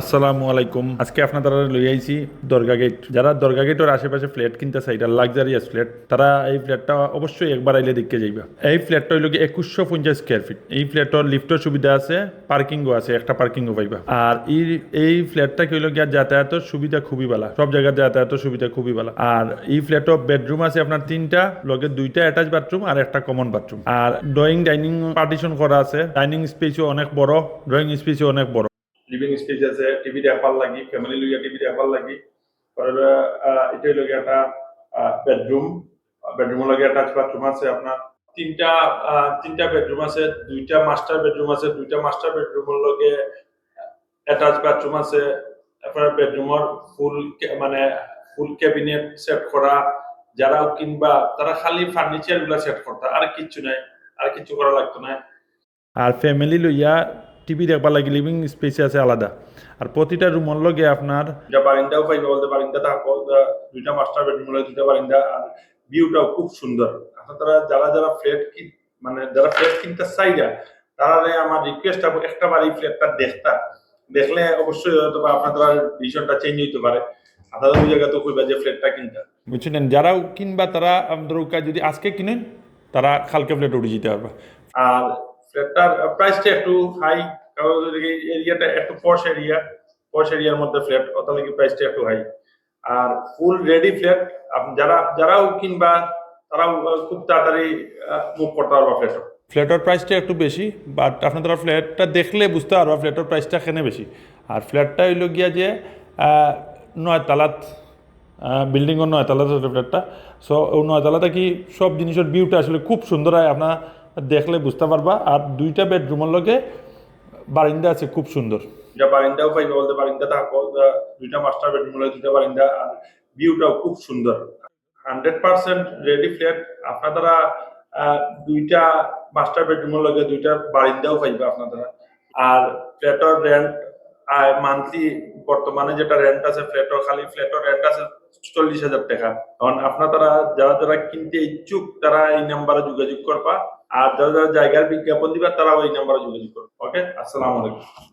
আসসালামু আলাইকুম। আজকে আপনারা লই আইছি দরগা গেট। যারা দরগা গেটের আশেপাশে ফ্ল্যাট কিনতে চাই এটা লাক্সারিয়াস ফ্ল্যাট, তারা এই ফ্ল্যাটটা অবশ্যই একবার আইলে দেখতে যাইবা। এই ফ্ল্যাটটা হইল একুশশো পঞ্চাশ স্কোয়ার ফিট এই ফ্ল্যাটর লিফটের সুবিধা আছে, পার্কিংও আছে, একটা পার্কিংও পাইবা। আর এই এই ফ্ল্যাটটা কি হইল গিয়া যাতায়াতের সুবিধা খুবই ভালো সব জায়গায় যাতায়াতের সুবিধা খুবই ভালো আর এই ফ্ল্যাটও বেডরুম আছে আপনার তিনটা, লগে দুইটা অ্যাটাচ বাথরুম আর একটা কমন বাথরুম। আর ড্রয়িং ডাইনিং পার্টিশন করা আছে। ডাইনিং স্পেসও অনেক বড় ড্রয়িং স্পেসও অনেক বড়। লিভিং স্পেস আছে টিভি দেখার লাগি ফ্যামিলি লইয়া টিভি দেখার লাগি। পরে এটা লগে একটা বেডরুম বেডরুমের লগে অ্যাটাচ বাথরুম আছে আপনার। তিনটা তিনটা বেডরুম আছে, দুইটা মাস্টার বেডরুম আছে, দুইটা মাস্টার বেডরুমের লগে অ্যাটাচ বাথরুম আছে। তারপরে বেডরুমের ফুল মানে ফুল ক্যাবিনেট সেট করা। যারা কিনবা, তারা খালি ফার্নিচারগুলা সেট করতা, আর কিচ্ছু নাই, আর কিছু করা লাগতো না। আর ফ্যামিলি লইয়া টিভি দেখবার লাগে লিভিং স্পেস আছে আলাদা। আর প্রতিটা রুমের লগে আপনার যা বারিন্দাও পাইবে বলতে বারিন্দা থাকো যা- দুইটা মাস্টার বেডরুম হলে দুইটা বারিন্দা আর ভিউটাও খুব সুন্দর। আপনারা যারা যারা ফ্ল্যাট কি মানে যারা ফ্ল্যাট কিনতে চাইরা তারা আমার রিকোয়েস্ট একটা বার এই ফ্ল্যাটটা দেখতা। দেখলে অবশ্যই হয়তো বা আপনাদের ডিসিশনটা চেঞ্জ হইতে পারে। আপনারা ওই জায়গা তো কইবা যে ফ্ল্যাটটা কিনতে। বুঝছেন যারাও কিনবা তারা আমাদের ওকা- যদি আজকে কিনেন তারা কালকে ফ্ল্যাট উঠে যেতে পারবে। আর ফ্ল্যাটটার প্রাইসটা একটু হাই কারণ এরিয়াটা একটু পশ এরিয়া পশ এরিয়ার মধ্যে ফ্ল্যাট অত লাগে প্রাইসটা একটু হাই আর ফুল রেডি ফ্ল্যাট যারা যারাও কিনবা তারাও খুব তাড়াতাড়ি মুভ করতে পারবা ফ্ল্যাট ফ্ল্যাটের প্রাইসটা একটু বেশি বাট আপনারা ফ্ল্যাটটা দেখলে বুঝতে পারবা ফ্ল্যাটের প্রাইসটা কেন বেশি। আর ফ্ল্যাটটা হইল গিয়া যে আহ, নয় তালাত বিল্ডিংও নয় তালাত ফ্ল্যাটটা সো নয় কি সব জিনিসের ভিউটা আসলে খুব সুন্দর হয়। আপনার দেখলে বুঝতে পারবা আর দুইটা বেডরুমের লগে বারিন্দা আছে খুব সুন্দর। যা বারিন্দাও পাইবে বলতে বারিন্দা থাকো দুইটা মাস্টার বেডরুম হলে দুইটা বারিন্দা আর ভিউটাও খুব সুন্দর। হান্ড্রেড পার্সেন্ট রেডি ফ্ল্যাট আপনারা আহ, দুইটা মাস্টার বেডরুমের লগে দুইটা বারিন্দাও পাইবে আপনারা আর ফ্ল্যাটের রেন্ট মান্থলি বর্তমানে যেটা রেন্ট আছে ফ্ল্যাটের খালি ফ্ল্যাটের রেন্ট আছে চল্লিশ হাজার টাকা। কারণ আপনারা যারা যারা কিনতে ইচ্ছুক তারা এই নাম্বারে যোগাযোগ করবা। আর যারা যারা জায়গার বিজ্ঞাপন দিবে তারাও ওই নাম্বারে যোগাযোগ করবে। ওকে আসসালামু আলাইকুম।